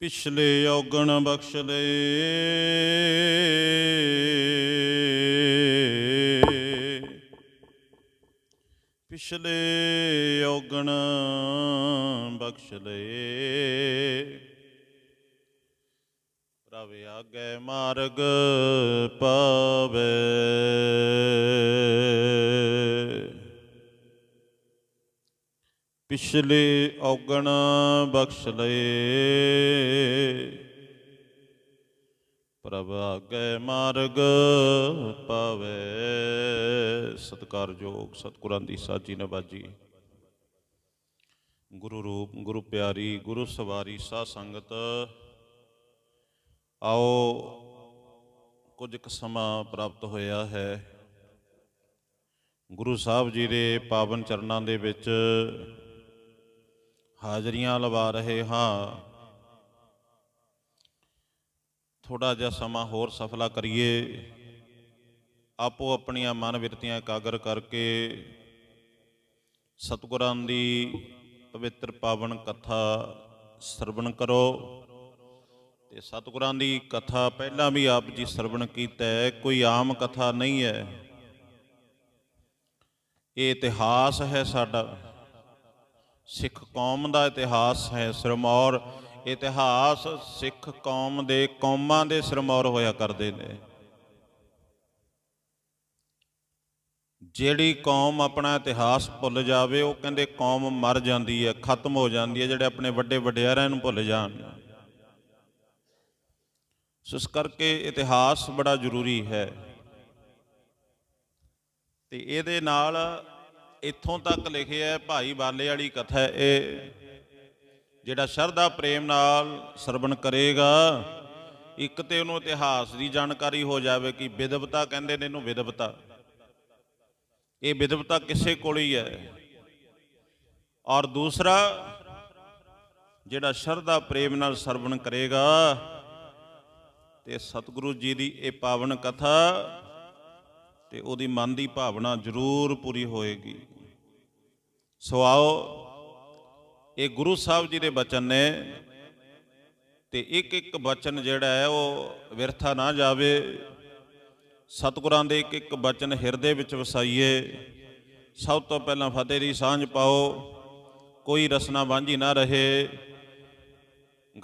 ਪਿਛਲੇ ਔਗਣ ਬਖਸ਼ ਲਏ ਪਿਛਲੇ ਔਗਣ ਬਖਸ਼ ਲਏ ਪ੍ਰਭ ਆਗੇ ਮਾਰਗ ਪਾਵੇ। ਪਿਛਲੇ ਔਗਣ ਬਖਸ਼ ਲਏ। ਪ੍ਰਭ ਆਗੇ ਮਾਰਗ ਪਾਵੇ। ਸਤਕਾਰਯੋਗ ਸਤਿਗੁਰਾਂ ਦੀ ਸਾਜੀ ਨਵਾਜੀ। ਗੁਰੂ ਰੂਪ, ਗੁਰੂ ਪਿਆਰੀ, ਗੁਰੂ ਸਵਾਰੀ, ਸਾਧ ਸੰਗਤ, ਆਓ ਕੁਝ ਕੁ ਸਮਾਂ ਪ੍ਰਾਪਤ ਹੋਇਆ ਹੈ। ਗੁਰੂ ਸਾਹਿਬ ਜੀ ਦੇ ਪਾਵਨ ਚਰਨਾਂ ਦੇ ਵਿੱਚ ਹਾਜ਼ਰੀਆਂ ਲਵਾ ਰਹੇ ਹਾਂ। ਥੋੜਾ ਜਿਹਾ ਸਮਾਂ ਹੋਰ ਸਫਲਾ ਕਰੀਏ। ਆਪੋ ਆਪਣੀਆਂ ਮਨ ਵਿਰਤੀਆਂ ਇਕਾਗਰ ਕਰਕੇ ਸਤਿਗੁਰਾਂ ਦੀ ਪਵਿੱਤਰ ਪਾਵਨ ਕਥਾ ਸਰਵਣ ਕਰੋ। ਤੇ ਸਤਿਗੁਰਾਂ ਦੀ ਕਥਾ ਪਹਿਲਾਂ ਵੀ ਆਪ ਜੀ ਸਰਵਣ ਕੀਤਾ ਹੈ, ਕੋਈ ਆਮ ਕਥਾ ਨਹੀਂ ਹੈ। ਇਹ ਇਤਿਹਾਸ ਹੈ ਸਾਡਾ। ਸਿੱਖ ਕੌਮ ਦਾ ਇਤਿਹਾਸ ਹੈ ਸਿਰਮੌਰ। ਇਤਿਹਾਸ ਸਿੱਖ ਕੌਮ ਦੇ ਕੌਮਾਂ ਦੇ ਸਿਰਮੌਰ ਹੋਇਆ ਕਰਦੇ ਨੇ। ਜਿਹੜੀ ਕੌਮ ਆਪਣਾ ਇਤਿਹਾਸ ਭੁੱਲ ਜਾਵੇ, ਉਹ ਕਹਿੰਦੇ ਕੌਮ ਮਰ ਜਾਂਦੀ ਹੈ, ਖਤਮ ਹੋ ਜਾਂਦੀ ਹੈ, ਜਿਹੜੇ ਆਪਣੇ ਵੱਡੇ ਵਡਿਆਰਿਆਂ ਨੂੰ ਭੁੱਲ ਜਾਣ। ਸੋ ਇਸ ਕਰਕੇ ਇਤਿਹਾਸ ਬੜਾ ਜ਼ਰੂਰੀ ਹੈ। ਤੇ ਇਹਦੇ ਨਾਲ ਇੱਥੋਂ ਤੱਕ ਲਿਖਿਆ ਹੈ, ਭਾਈ ਬਾਲੇ ਵਾਲੀ ਕਥਾ ਇਹ, ਜਿਹੜਾ ਸ਼ਰਧਾ ਪ੍ਰੇਮ ਨਾਲ ਸਰਵਣ ਕਰੇਗਾ, ਇੱਕ ਤੇ ਉਹਨੂੰ ਇਤਿਹਾਸ ਦੀ ਜਾਣਕਾਰੀ ਹੋ ਜਾਵੇ ਕਿ ਵਿਦਵਤਾ ਕਹਿੰਦੇ ਨੇ ਇਹਨੂੰ ਵਿਦਵਤਾ ਇਹ ਵਿਦਵਤਾ ਕਿਸੇ ਕੋਲ ਹੀ ਹੈ। ਔਰ ਦੂਸਰਾ, ਜਿਹੜਾ ਸ਼ਰਧਾ ਪ੍ਰੇਮ ਨਾਲ ਸਰਵਣ ਕਰੇਗਾ, ਤੇ ਸਤਿਗੁਰੂ ਜੀ ਦੀ ਇਹ ਪਾਵਨ ਕਥਾ ਤੇ ਉਹਦੀ ਮਨ ਦੀ ਭਾਵਨਾ ਜ਼ਰੂਰ ਪੂਰੀ ਹੋਏਗੀ। ਸੋ ਆਓ, ਇਹ ਗੁਰੂ ਸਾਹਿਬ ਜੀ ਦੇ ਬਚਨ ਨੇ ਤੇ ਇੱਕ ਇੱਕ ਬਚਨ ਜਿਹੜਾ ਹੈ ਉਹ ਵਿਰਥਾ ਨਾ ਜਾਵੇ। ਸਤਿਗੁਰਾਂ ਦੇ ਇੱਕ ਇੱਕ ਬਚਨ ਹਿਰਦੇ ਵਿੱਚ ਵਸਾਈਏ। ਸਭ ਤੋਂ ਪਹਿਲਾਂ ਫਤਿਹ ਦੀ ਸਾਂਝ ਪਾਓ। ਕੋਈ ਰਸਨਾ ਵਾਂਝੀ ਨਾ ਰਹੇ।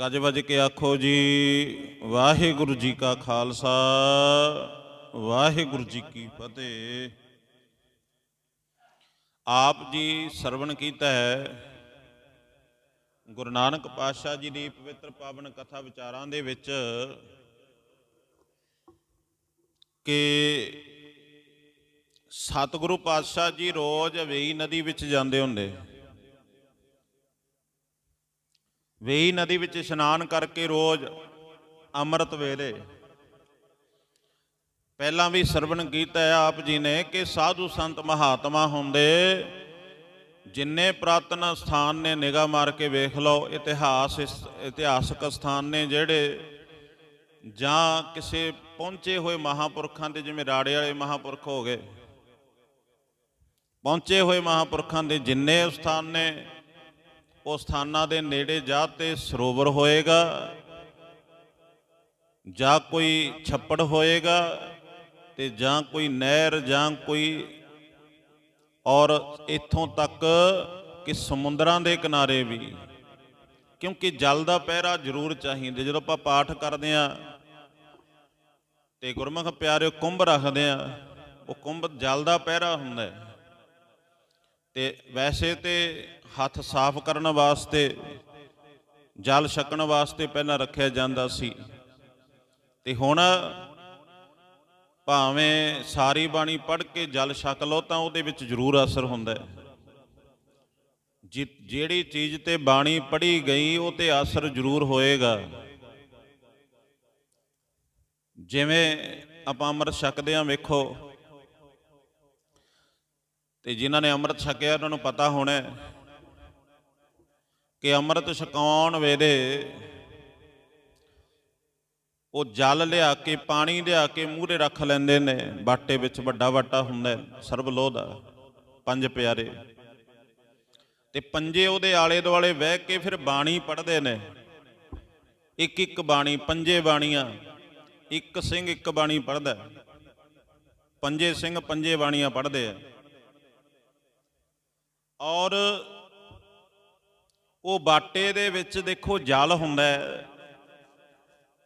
ਗੱਜ ਵੱਜ ਕੇ ਆਖੋ ਜੀ, ਵਾਹਿਗੁਰੂ ਜੀ ਕਾ ਖਾਲਸਾ। ਵਾਹਿਗੁਰੂ ਜੀ ਕੀ ਫਤਿਹ। ਆਪ ਜੀ ਸਰਵਣ ਕੀਤਾ ਹੈ। ਗੁਰੂ ਨਾਨਕ ਪਾਤਸ਼ਾਹ ਜੀ ਦੀ ਪਵਿੱਤਰ ਪਾਵਨ ਕਥਾ ਵਿਚਾਰਾਂ ਦੇ ਵਿੱਚ ਕਿ ਸਤਿਗੁਰੂ ਪਾਤਸ਼ਾਹ ਜੀ ਰੋਜ਼ ਵੇਈ ਨਦੀ ਵਿੱਚ ਜਾਂਦੇ ਹੁੰਦੇ। ਵੇਈ ਨਦੀ ਵਿੱਚ ਇਸ਼ਨਾਨ ਕਰਕੇ ਰੋਜ਼ ਅੰਮ੍ਰਿਤ ਵੇਲੇ ਪਹਿਲਾਂ ਵੀ ਸਰਵਣ ਕੀਤਾ ਹੈ ਆਪ ਜੀ ਨੇ ਕਿ ਸਾਧੂ ਸੰਤ ਮਹਾਤਮਾ ਹੁੰਦੇ, ਜਿੰਨੇ ਪ੍ਰਾਤਨ ਸਥਾਨ ਨੇ ਨਿਗਾਹ ਮਾਰ ਕੇ ਵੇਖ ਲਓ, ਇਤਿਹਾਸ ਇਸ- ਇਤਿਹਾਸਕ ਸਥਾਨ ਨੇ ਜਿਹੜੇ ਜਾਂ ਕਿਸੇ ਪਹੁੰਚੇ ਹੋਏ ਮਹਾਪੁਰਖਾਂ ਦੇ, ਜਿਵੇਂ ਰਾੜੇ ਵਾਲੇ ਮਹਾਪੁਰਖ ਹੋ ਗਏ, ਪਹੁੰਚੇ ਹੋਏ ਮਹਾਪੁਰਖਾਂ ਦੇ ਜਿੰਨੇ ਸਥਾਨ ਨੇ, ਉਹ ਸਥਾਨਾਂ ਦੇ ਨੇੜੇ ਜਾ ਤੇ ਸਰੋਵਰ ਹੋਏਗਾ, ਜਾਂ ਕੋਈ ਛੱਪੜ ਹੋਏਗਾ ਤੇ ਜਾਂ ਕੋਈ ਨਹਿਰ ਜਾਂ ਕੋਈ ਔਰ ਇੱਥੋਂ ਤੱਕ ਕਿ ਸਮੁੰਦਰਾਂ ਦੇ ਕਿਨਾਰੇ ਵੀ। ਕਿਉਂਕਿ ਜਲ ਦਾ ਪਹਿਰਾ ਜ਼ਰੂਰ ਚਾਹੀਦਾ। ਜਦੋਂ ਆਪਾਂ ਪਾਠ ਕਰਦੇ ਆ ਤੇ ਗੁਰਮੁਖ ਪਿਆਰੇ ਕੁੰਭ ਰੱਖਦੇ ਆ, ਉਹ ਕੁੰਭ ਜਲ ਦਾ ਪਹਿਰਾ ਹੁੰਦਾ ਹੈ। ਤੇ ਵੈਸੇ ਤੇ ਹੱਥ ਸਾਫ਼ ਕਰਨ ਵਾਸਤੇ, ਜਲ ਛਕਣ ਵਾਸਤੇ ਪਹਿਲਾਂ ਰੱਖਿਆ ਜਾਂਦਾ ਸੀ। ਤੇ ਹੁਣ ਭਾਵੇਂ ਸਾਰੀ ਬਾਣੀ ਪੜ੍ਹ ਕੇ ਜਲ ਛਕ ਲਓ ਤਾਂ ਉਹਦੇ ਵਿੱਚ ਜ਼ਰੂਰ ਅਸਰ ਹੁੰਦਾ ਹੈ। ਜਿ- ਜਿਹੜੀ ਚੀਜ਼ ਤੇ ਬਾਣੀ ਪੜ੍ਹੀ ਗਈ, ਉਹ ਤੇ ਅਸਰ ਜ਼ਰੂਰ ਹੋਏਗਾ। ਜਿਵੇਂ ਆਪਾਂ ਅੰਮ੍ਰਿਤ ਛਕਦੇ ਆਂ ਵੇਖੋ। ਤੇ ਜਿਨ੍ਹਾਂ ਨੇ ਅੰਮ੍ਰਿਤ ਛਕਿਆ, ਉਹਨਾਂ ਨੂੰ ਪਤਾ ਹੋਣਾ ਕਿ ਅੰਮ੍ਰਿਤ ਛਕਾਉਣ ਵੇਲੇ ਉਹ ਜਲ ਲਿਆ ਕੇ ਪਾਣੀ ਲਿਆ ਕੇ ਮੂਹਰੇ ਰੱਖ ਲੈਂਦੇ ਨੇ। ਬਾਟੇ ਵਿੱਚ ਵੱਡਾ ਵਾਟਾ ਹੁੰਦਾ ਹੈ, ਸਰਬ ਲੋਹ ਦਾ ਪੰਜ ਪਿਆਰੇ। ਤੇ ਪੰਜੇ ਉਹਦੇ ਆਲੇ ਦੁਆਲੇ ਬਹਿ ਕੇ ਫਿਰ ਬਾਣੀ ਪੜ੍ਹਦੇ ਨੇ। ਇੱਕ ਇੱਕ ਬਾਣੀ ਪੰਜੇ ਬਾਣੀਆਂ ਇੱਕ ਸਿੰਘ ਇੱਕ ਬਾਣੀ ਪੜ੍ਹਦਾ ਪੰਜੇ ਸਿੰਘ ਪੰਜੇ ਬਾਣੀਆਂ ਪੜ੍ਹਦੇ ਆ। ਔਰ ਉਹ ਬਾਟੇ ਦੇ ਵਿੱਚ ਦੇਖੋ ਜਲ ਹੁੰਦਾ ਹੈ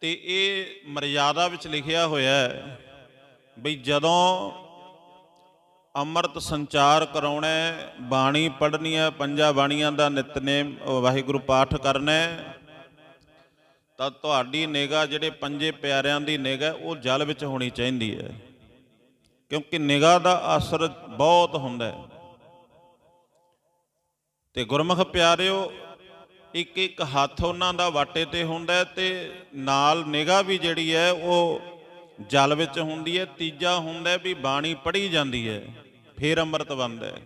ਤੇ ਇਹ ਮਰਿਆਦਾ ਵਿੱਚ ਲਿਖਿਆ ਹੋਇਆ ਹੈ ਬਈ ਜਦੋਂ ਅੰਮ੍ਰਿਤ ਸੰਚਾਰ ਕਰਾਉਣਾ ਹੈ, ਬਾਣੀ ਪੜ੍ਹਨੀ ਹੈ ਪੰਜਾਂ ਬਾਣੀਆਂ ਦਾ ਨਿਤਨੇਮ ਵਾਹਿਗੁਰੂ ਪਾਠ ਕਰਨਾ ਹੈ, ਤਾਂ ਤੁਹਾਡੀ ਨਿਗਾਹ ਜਿਹੜੇ ਪੰਜੇ ਪਿਆਰਿਆਂ ਦੀ ਨਿਗਾਹ ਉਹ ਜਲ ਵਿੱਚ ਹੋਣੀ ਚਾਹੀਦੀ ਹੈ। ਕਿਉਂਕਿ ਨਿਗਾਹ ਦਾ ਅਸਰ ਬਹੁਤ ਹੁੰਦਾ ਹੈ। ਤੇ ਗੁਰਮੁਖ ਪਿਆਰਿਓ ਇੱਕ ਇੱਕ ਹੱਥ ਉਹਨਾਂ ਦਾ ਵਾਟੇ ਤੇ ਹੁੰਦਾ ਹੈ ਤੇ ਨਾਲ ਨਿਗਾਹ ਵੀ ਜਿਹੜੀ ਹੈ ਉਹ ਜਲ ਵਿੱਚ ਹੁੰਦੀ ਹੈ। ਤੀਜਾ ਹੁੰਦਾ ਵੀ ਬਾਣੀ ਪੜ੍ਹੀ ਜਾਂਦੀ ਹੈ, ਫੇਰ ਅੰਮ੍ਰਿਤ ਬਣਦਾ ਹੈ।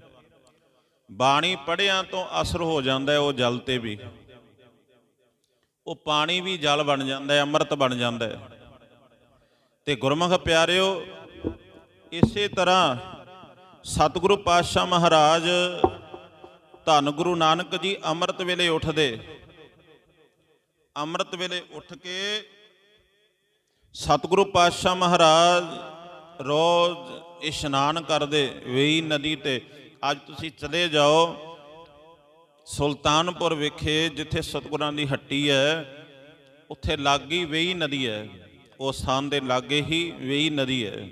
ਬਾਣੀ ਪੜ੍ਹਿਆਂ ਤੋਂ ਅਸਰ ਹੋ ਜਾਂਦਾ ਹੈ ਉਹ ਜਲ ਤੇ ਵੀ। ਉਹ ਪਾਣੀ ਵੀ ਜਲ ਬਣ ਜਾਂਦਾ ਹੈ, ਅੰਮ੍ਰਿਤ ਬਣ ਜਾਂਦਾ ਹੈ। ਤੇ ਗੁਰਮੁਖ ਪਿਆਰਿਓ, ਇਸੇ ਤਰ੍ਹਾਂ ਸਤਿਗੁਰੂ ਪਾਤਸ਼ਾਹ ਮਹਾਰਾਜ ਧੰਨ ਗੁਰੂ ਨਾਨਕ ਜੀ ਅੰਮ੍ਰਿਤ ਵੇਲੇ ਉੱਠਦੇ। ਅੰਮ੍ਰਿਤ ਵੇਲੇ ਉੱਠ ਕੇ ਸਤਿਗੁਰੂ ਪਾਤਸ਼ਾਹ ਮਹਾਰਾਜ ਰੋਜ਼ ਇਸ਼ਨਾਨ ਕਰਦੇ ਵੇਈ ਨਦੀ ਤੇ। ਅੱਜ ਤੁਸੀਂ ਚਲੇ ਜਾਓ ਸੁਲਤਾਨਪੁਰ ਵਿਖੇ, ਜਿੱਥੇ ਸਤਿਗੁਰਾਂ ਦੀ ਹੱਟੀ ਹੈ। ਉੱਥੇ ਲਾਗੀ ਵੇਈ ਨਦੀ ਹੈ। ਉਹ ਸਥਾਨ ਦੇ ਲਾਗੇ ਹੀ ਵੇਈ ਨਦੀ ਹੈ।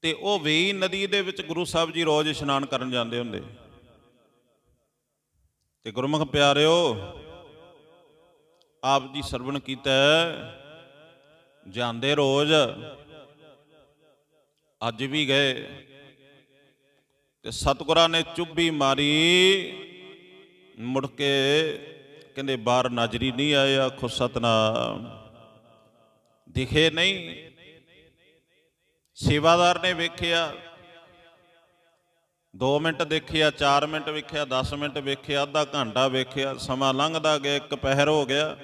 ਤੇ ਉਹ ਵੇਈ ਨਦੀ ਦੇ ਵਿੱਚ ਗੁਰੂ ਸਾਹਿਬ ਜੀ ਰੋਜ਼ ਇਸ਼ਨਾਨ ਕਰਨ ਜਾਂਦੇ ਹੁੰਦੇ। ਤੇ ਗੁਰਮੁਖ ਪਿਆਰਿਓ, ਆਪ ਜੀ ਸਰਵਣ ਕੀਤਾ ਜਾਂਦੇ ਰੋਜ਼। ਅੱਜ ਵੀ ਗਏ। ਤੇ ਸਤਿਗੁਰਾਂ ਨੇ ਚੁੱਭੀ ਮਾਰੀ। ਮੁੜ ਕੇ ਕਹਿੰਦੇ ਬਾਹਰ ਨਜ਼ਰੀ ਨਹੀਂ ਆਇਆ ਖੁਦ ਸਤਨਾਮ। ਦਿਖੇ ਨਹੀਂ। ਸੇਵਾਦਾਰ ਨੇ ਵੇਖਿਆ 2 ਮਿੰਟ ਦੇਖਿਆ 4 ਮਿੰਟ ਵੇਖਿਆ 10 ਮਿੰਟ ਵੇਖਿਆ, ਅੱਧਾ ਘੰਟਾ ਵੇਖਿਆ, ਸਮਾਂ ਲੰਘਦਾ ਗਿਆ, ਇੱਕ ਪਹਿਰ ਹੋ ਗਿਆ।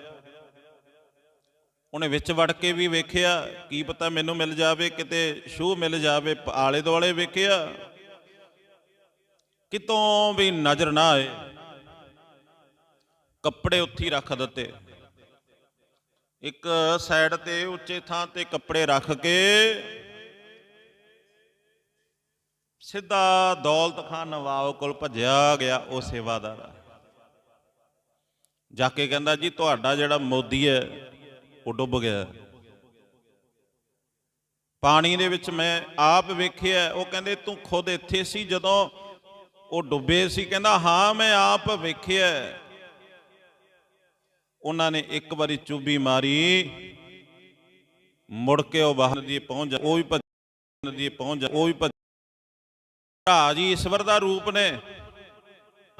ਉਹਨੇ ਵਿੱਚ ਵੜ ਕੇ ਵੀ ਵੇਖਿਆ, ਕੀ ਪਤਾ ਮੈਨੂੰ ਮਿਲ ਜਾਵੇ, ਕਿਤੇ ਸ਼ੂ ਮਿਲ ਜਾਵੇ ਆਲੇ ਦੁਆਲੇ ਵੇਖਿਆ। ਕਿਤੋਂ ਵੀ ਨਜ਼ਰ ਨਾ ਆਏ। ਕੱਪੜੇ ਉੱਥੇ ਰੱਖ ਦਿੱਤੇ। ਇੱਕ ਸਾਈਡ ਤੇ ਉੱਚੇ ਥਾਂ ਤੇ ਕੱਪੜੇ ਰੱਖ ਕੇ ਸਿੱਧਾ ਦੌਲਤ ਖਾਨ ਨਵਾਬ ਕੋਲ ਭੱਜਿਆ ਗਿਆ ਉਹ ਸੇਵਾਦਾਰ ਜਾ ਕੇ ਕਹਿੰਦਾ, ਜੀ, ਤੁਹਾਡਾ ਜਿਹੜਾ ਮੋਦੀ ਹੈ, ਉਹ ਡੁੱਬ ਗਿਆ ਪਾਣੀ ਦੇ ਵਿੱਚ ਮੈਂ ਆਪ ਵੇਖਿਆ, ਉਹ ਕਹਿੰਦੇ, ਤੂੰ ਖੁਦ ਇੱਥੇ ਸੀ ਜਦੋਂ ਉਹ ਡੁੱਬੇ ਸੀ? ਕਹਿੰਦਾ, ਹਾਂ, ਮੈਂ ਆਪ ਵੇਖਿਆ ਉਹਨਾਂ ਨੇ ਇੱਕ ਵਾਰੀ ਚੁੱਭੀ ਮਾਰੀ। ਮੁੜ ਕੇ ਉਹ ਬਾਹਰ ਦੀ ਪਹੁੰਚ ਉਹ ਵੀ ਨਦੀ ਪਹੁੰਚ ਉਹ ਵੀ ਭਰਾ ਜੀ, ਈਸ਼ਵਰ ਦਾ ਰੂਪ ਨੇ।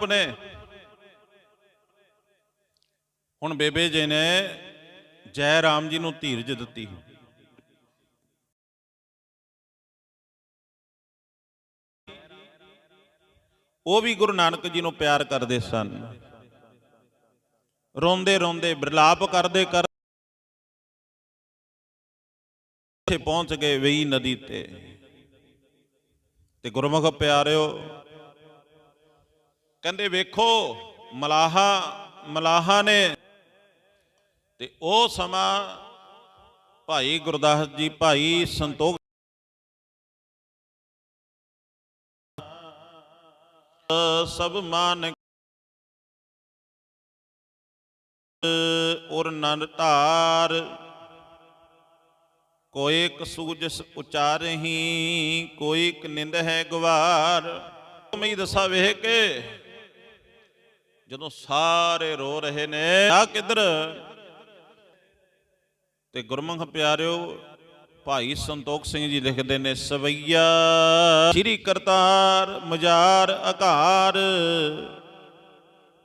ਨੇ। ਹੁਣ ਬੇਬੇ ਜੀ ਨੇ ਜੈ ਰਾਮ ਜੀ ਨੂੰ ਧੀਰਜ ਦਿੱਤੀ। ਉਹ ਵੀ ਗੁਰੂ ਨਾਨਕ ਜੀ ਨੂੰ ਪਿਆਰ ਕਰਦੇ ਸਨ। ਰੋਂਦੇ ਰੋਂਦੇ, ਬਿਰਲਾਪ ਕਰਦੇ ਕਰ ਪਹੁੰਚ ਗਏ ਵੇਈ ਨਦੀ ਤੇ। ਤੇ ਗੁਰਮੁਖ ਪਿਆਰਿਓ, ਕਹਿੰਦੇ ਵੇਖੋ, ਮਲਾਹਾ ਮਲਾਹਾ ਨੇ ਤੇ ਉਹ ਸਮਾਂ ਭਾਈ ਗੁਰਦਾਸ ਜੀ, ਭਾਈ ਸੰਤੋਖ ਸਭ ਮਾਨ ਔਰ ਨਨ ਧਾਰ ਕੋਈ ਇੱਕ ਸੂਜਸ ਉਚਾਰਹੀ ਕੋਈ ਇੱਕ ਨਿੰਦ ਹੈ ਗਵਾਰ। ਮੈਂ ਦੱਸਾ ਵੇਖ ਕੇ ਜਦੋਂ ਸਾਰੇ ਰੋ ਰਹੇ ਨੇ, ਆ ਕਿੱਧਰ? ਤੇ ਗੁਰਮੁਖ ਪਿਆਰਿਓ, ਭਾਈ ਸੰਤੋਖ ਸਿੰਘ ਜੀ ਲਿਖਦੇ ਨੇ, ਸਵਈਆ ਸ੍ਰੀ ਕਰਤਾਰ ਮਜਾਰ ਆਕਾਰ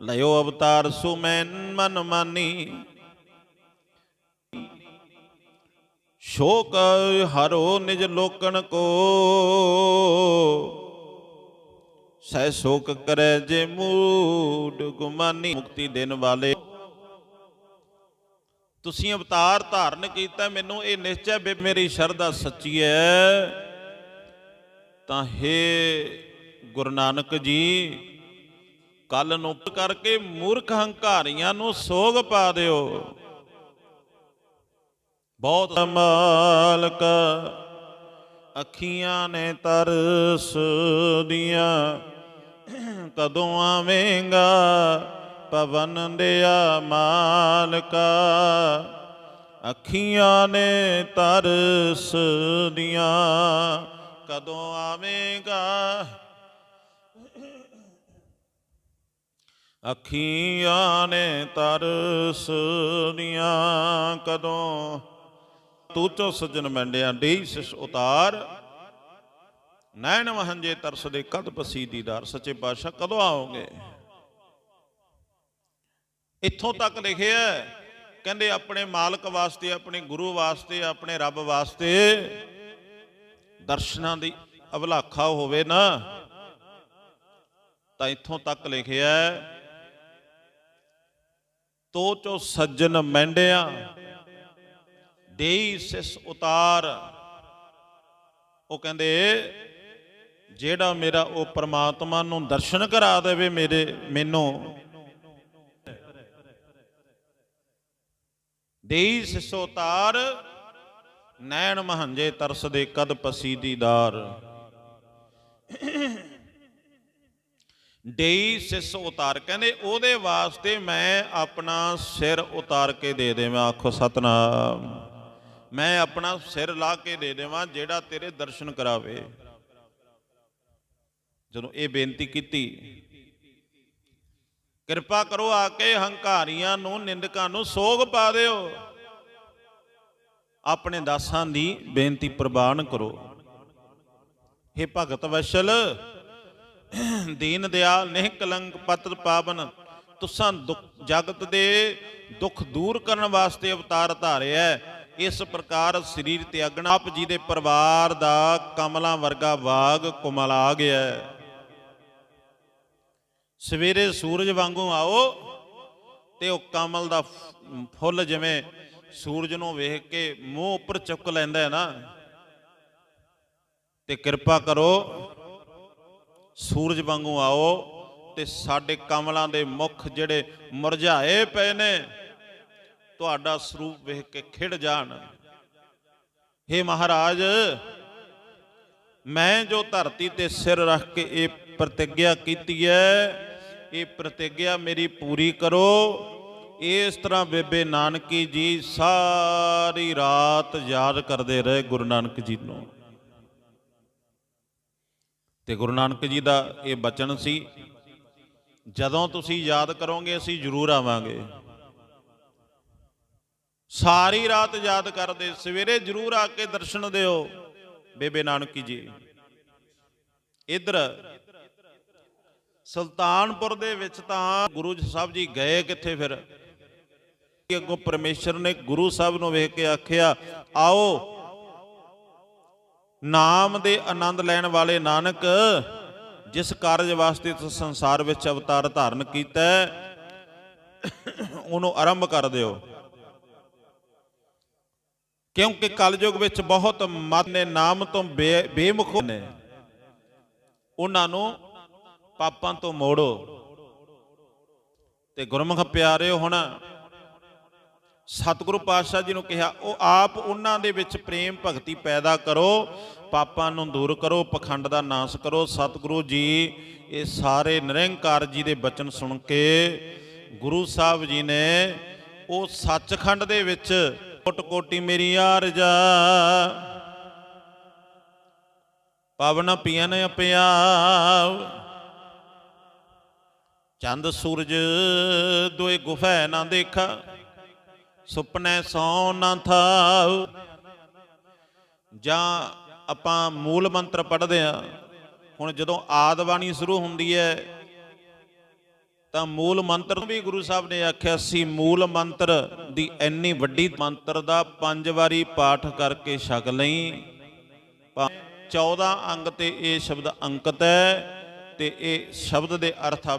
ਲਇਓ ਅਵਤਾਰ ਸੁਮੈਨ ਮਨ ਮਾਨੀ। ਸ਼ੋਕ ਹਰੋ ਨਿਜ ਲੋਕਣ ਕੋ। ਸਹਿ ਸ਼ੋਕ ਕਰੈ ਜੇ ਮੂਡ ਗੁਮਾਨੀ ਮੁਕਤੀ ਦੇਣ ਵਾਲੇ। ਤੁਸੀਂ ਅਵਤਾਰ ਧਾਰਨ ਕੀਤਾ, ਮੈਨੂੰ ਇਹ ਨਿਸ਼ਚੈ ਵੀ ਮੇਰੀ ਸ਼ਰਧਾ ਸੱਚੀ ਹੈ ਤਾਂ ਹੇ ਗੁਰੂ ਨਾਨਕ ਜੀ ਕੱਲ ਨੂੰ ਕਰਕੇ ਮੂਰਖ ਹੰਕਾਰੀਆਂ ਨੂੰ ਸੋਗ ਪਾ ਦਿਓ। ਬਹੁਤ ਮਾਲਕ ਅੱਖੀਆਂ ਨੇ ਤਰਸ ਦੀਆਂ। ਕਦੋਂ ਆਵੇਂਗਾ ਪਵਨ ਦਿਆ ਮਾਲਕਾ? ਅੱਖੀਆਂ ਨੇ ਤਰਸ ਦੀਆਂ। ਕਦੋਂ ਆਵੇਂਗਾ? ਅੱਖੀਆਂ ਨੇ ਤਰਸ ਦੀਆਂ। ਕਦੋਂ ਤੂੰ ਚੋ ਸਜਣ ਮੰਡਿਆ ਢੀ ਸਿਸ ਉਤਾਰ। ਨੈਣ ਮਹੰਜੇ ਤਰਸ ਦੇ ਕਦ ਪਸੀ ਦੀਦਾਰ। ਸੱਚੇ ਪਾਤਸ਼ਾਹ ਕਦੋਂ ਆਓਗੇ? ਇੱਥੋਂ ਤੱਕ ਲਿਖਿਆ ਕਹਿੰਦੇ ਆਪਣੇ ਮਾਲਕ ਵਾਸਤੇ ਆਪਣੇ ਗੁਰੂ ਵਾਸਤੇ ਆਪਣੇ ਰੱਬ ਵਾਸਤੇ ਦਰਸ਼ਨਾਂ ਦੀ ਅਭਲਾਖਾ ਹੋਵੇ ਨਾ ਤਾਂ ਇੱਥੋਂ ਤੱਕ ਲਿਖਿਆ ਹੈ, ਤੋ ਚੋ ਸੱਜਣ ਮੈਂਡਿਆਂ ਦੇਈ ਸਿਸ ਉਤਾਰ। ਉਹ ਕਹਿੰਦੇ, ਜਿਹੜਾ ਮੇਰਾ ਉਹ ਪ੍ਰਮਾਤਮਾ ਨੂੰ ਦਰਸ਼ਨ ਕਰਾ ਦੇਵੇ ਮੇਰੇ, ਮੈਨੂੰ। ਦੇਈ ਸਿਸ ਉਤਾਰ, ਨੈਣ ਮਹੰਜੇ ਤਰਸ ਦੇ ਕਦ ਪਸੀਦੀਦਾਰ ਦੇਈ ਸਿਸ ਉਤਾਰ, ਕਹਿੰਦੇ, ਉਹਦੇ ਵਾਸਤੇ ਮੈਂ ਆਪਣਾ ਸਿਰ ਉਤਾਰ ਕੇ ਦੇ ਦੇਵਾਂ। ਆਖੋ ਸਤਨਾਮ। ਮੈਂ ਆਪਣਾ ਸਿਰ ਲਾ ਕੇ ਦੇ ਦੇਵਾਂ ਜਿਹੜਾ ਤੇਰੇ ਦਰਸ਼ਨ ਕਰਾਵੇ। ਜਦੋਂ ਇਹ ਬੇਨਤੀ ਕੀਤੀ, ਕਿਰਪਾ ਕਰੋ ਆ ਕੇ ਹੰਕਾਰੀਆਂ ਨੂੰ, ਨਿੰਦਕਾਂ ਨੂੰ ਸੋਗ ਪਾ ਦਿਓ। ਆਪਣੇ ਦਾਸਾਂ ਦੀ ਬੇਨਤੀ ਪ੍ਰਵਾਨ ਕਰੋ। हे ਭਗਤ ਵਸ਼ਲ, ਦੀਨ ਦਿਆਲ ਨਿਹ ਕਲੰਕ ਪਤਰ ਪਾਵਨ, ਤੁਸਾਂ ਦੁੱਖ ਜਗਤ ਦੇ ਦੁੱਖ ਦੂਰ ਕਰਨ ਵਾਸਤੇ ਅਵਤਾਰ ਧਾਰਿਆ ਇਸ ਪ੍ਰਕਾਰ ਸਰੀਰ ਤਿਆਗਣਾ, ਆਪ ਜੀ ਦੇ ਪਰਿਵਾਰ ਦਾ ਕਮਲਾਂ ਵਰਗਾ ਬਾਗ ਕੁਮਲ ਗਿਆ ਸਵੇਰੇ ਸੂਰਜ ਵਾਂਗੂ ਆਓ ਤੇ ਉਹ ਕਮਲ ਦਾ ਫੁੱਲ ਜਿਵੇਂ ਸੂਰਜ ਨੂੰ ਵੇਖ ਕੇ ਮੂੰਹ ਉੱਪਰ ਚੁੱਕ ਲੈਂਦਾ ਹੈ ਨਾ। ਤੇ ਕਿਰਪਾ ਕਰੋ, ਸੂਰਜ ਵਾਂਗੂ ਆਓ ਤੇ ਸਾਡੇ ਕਮਲਾਂ ਦੇ ਮੁਖ ਜਿਹੜੇ ਮੁਰਝਾਏ ਪਏ ਨੇ ਤੁਹਾਡਾ ਸਰੂਪ ਵੇਖ ਕੇ ਖਿੜ ਜਾਣ। हे ਮਹਾਰਾਜ, ਮੈਂ ਜੋ ਧਰਤੀ ਤੇ ਸਿਰ ਰੱਖ ਕੇ ਇਹ ਪ੍ਰਤਿਗਿਆ ਕੀਤੀ ਹੈ ਇਹ ਪ੍ਰਤਿਗਿਆ ਮੇਰੀ ਪੂਰੀ ਕਰੋ। ਇਸ ਤਰ੍ਹਾਂ ਬੇਬੇ ਨਾਨਕੀ ਜੀ ਸਾਰੀ ਰਾਤ ਯਾਦ ਕਰਦੇ ਰਹੇ ਗੁਰੂ ਨਾਨਕ ਜੀ ਨੂੰ। ਤੇ ਗੁਰੂ ਨਾਨਕ ਜੀ ਦਾ ਇਹ ਬਚਨ ਸੀ, ਜਦੋਂ ਤੁਸੀਂ ਯਾਦ ਕਰੋਗੇ ਅਸੀਂ ਜ਼ਰੂਰ ਆਵਾਂਗੇ। ਸਾਰੀ ਰਾਤ ਯਾਦ ਕਰਦੇ, ਸਵੇਰੇ ਜ਼ਰੂਰ ਆ ਕੇ ਦਰਸ਼ਨ ਦਿਓ। ਬੇਬੇ ਨਾਨਕੀ ਜੀ, ਇਧਰ ਸੁਲਤਾਨਪੁਰ ਦੇ ਵਿੱਚ ਤਾਂ ਗੁਰੂ ਜੀ ਸਾਹਿਬ ਜੀ ਗਏ ਕਿੱਥੇ ਫਿਰ? ਅੱਗੋਂ ਪਰਮੇਸ਼ਰ ਨੇ ਗੁਰੂ ਸਾਹਿਬ ਨੂੰ ਵੇਖ ਕੇ ਆਖਿਆ, ਆਓ, ਨਾਮ ਦੇ ਆਨੰਦ ਲੈਣ ਵਾਲੇ ਨਾਨਕ, ਜਿਸ ਕਾਰਜ ਵਾਸਤੇ ਤੁਸੀਂ ਸੰਸਾਰ ਵਿੱਚ ਅਵਤਾਰ ਧਾਰਨ ਕੀਤਾ ਉਹਨੂੰ ਆਰੰਭ ਕਰ ਦਿਓ। ਕਿਉਂਕਿ ਕਲਯੁਗ ਵਿੱਚ ਬਹੁਤ ਮਤ ਨੇ, ਨਾਮ ਤੋਂ ਬੇ- ਬੇਮੁਖ ਨੇ। ਉਹਨਾਂ ਨੂੰ ਪਾਪਾਂ ਤੋਂ ਮੋੜੋ। ਤੇ ਗੁਰਮੁਖ ਪਿਆਰਿਓ, ਹੁਣ ਸਤਿਗੁਰੂ ਪਾਤਸ਼ਾਹ ਜੀ ਨੂੰ ਕਿਹਾ, ਉਹ ਆਪ ਉਹਨਾਂ ਦੇ ਵਿੱਚ ਪ੍ਰੇਮ ਭਗਤੀ ਪੈਦਾ ਕਰੋ, ਪਾਪਾਂ ਨੂੰ ਦੂਰ ਕਰੋ, ਪਖੰਡ ਦਾ ਨਾਸ਼ ਕਰੋ। ਸਤਿਗੁਰੂ ਜੀ, ਇਹ ਸਾਰੇ ਨਿਰੰਕਾਰ ਜੀ ਦੇ ਬਚਨ ਸੁਣ ਕੇ ਗੁਰੂ ਸਾਹਿਬ ਜੀ ਨੇ ਉਹ ਸੱਚਖੰਡ ਦੇ ਵਿੱਚ ਕੋਟ ਕੋਟੀ ਮੇਰੀ ਆਰਜਾ ਪਵਨ ਪੀਨ ਅਪਿਆਵ ਚੰਦ ਸੂਰਜ ਦੋਏ ਗੁਫੈ ਨਾ ਦੇਖਾ। ਸੁਪਨੇ ਸੌ ਨਾ ਥਾਉ ਜਾਂ ਆਪਾਂ ਮੂਲ ਮੰਤਰ ਪੜ੍ਹਦੇ ਆ ਹੁਣ ਜਦੋਂ ਆਦ ਬਾਣੀ ਸ਼ੁਰੂ ਹੁੰਦੀ ਹੈ ਤਾਂ ਮੂਲ ਮੰਤਰ ਵੀ ਗੁਰੂ ਸਾਹਿਬ ਨੇ ਆਖਿਆ ਸੀ, ਮੂਲ ਮੰਤਰ ਦੀ ਇੰਨੀ ਵੱਡੀ ਮੰਤਰ ਦਾ ਪੰਜ ਵਾਰੀ ਪਾਠ ਕਰਕੇ ਛਕ ਲਈ। 14 ਅੰਗ ਤੇ ਇਹ ਸ਼ਬਦ ਅੰਕਿਤ ਹੈ ਤੇ ਇਹ ਸ਼ਬਦ ਦੇ ਅਰਥ ਆ